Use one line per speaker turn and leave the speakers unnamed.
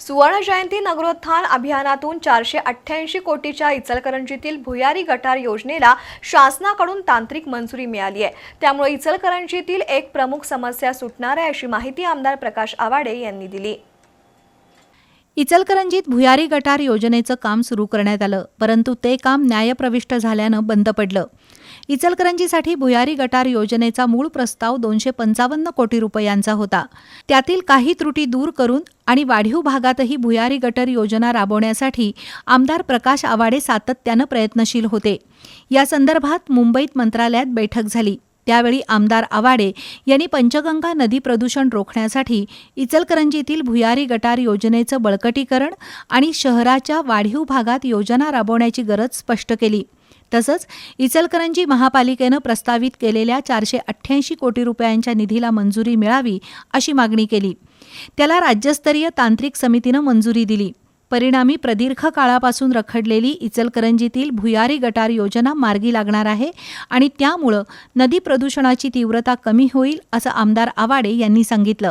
सुवर्ण जयंती नगरोत्थान अभियानातून चारशे अठ्ठ्याऐंशी कोटीच्या इचलकरंजीतील भुयारी गटार योजनेला शासनाकडून तांत्रिक मंजुरी मिळाली आहे. त्यामुळे इचलकरंजीतील एक प्रमुख समस्या सुटणार आहे अशी माहिती आमदार प्रकाश आवाडे यांनी दिली.
इचलकरंजीत भुयारी गटार योजनेचं काम सुरू करण्यात आलं परंतु ते काम न्यायप्रविष्ट झाल्यानं बंद पडलं. इचलकरंजीसाठी भुयारी गटार योजनेचा मूळ प्रस्ताव दोनशे पंचावन्न कोटी रुपयांचा होता. त्यातील काही त्रुटी दूर करून आणि वाढीव भागातही भुयारी गटर योजना राबवण्यासाठी आमदार प्रकाश आवाडे सातत्यानं प्रयत्नशील होते. या संदर्भात मुंबईत मंत्रालयात बैठक झाली. त्यावेळी आमदार आवाडे यांनी पंचगंगा नदी प्रदूषण रोखण्यासाठी इचलकरंजीतील भुयारी गटार योजनेचं बळकटीकरण आणि शहराच्या वाढीव भागात योजना राबवण्याची गरज स्पष्ट केली. तसंच इचलकरंजी महापालिकेनं प्रस्तावित केलेल्या चारशे अठ्ठ्याऐंशी कोटी रुपयांच्या निधीला मंजुरी मिळावी अशी मागणी केली. त्याला राज्यस्तरीय तांत्रिक समितीनं मंजुरी दिली. परिणामी प्रदीर्घ काळापासून रखडलेली इचलकरंजीतील भुयारी गटार योजना मार्गी लागणार आहे आणि त्यामुळं नदी प्रदूषणाची तीव्रता कमी होईल असं आमदार आवाडे यांनी सांगितलं.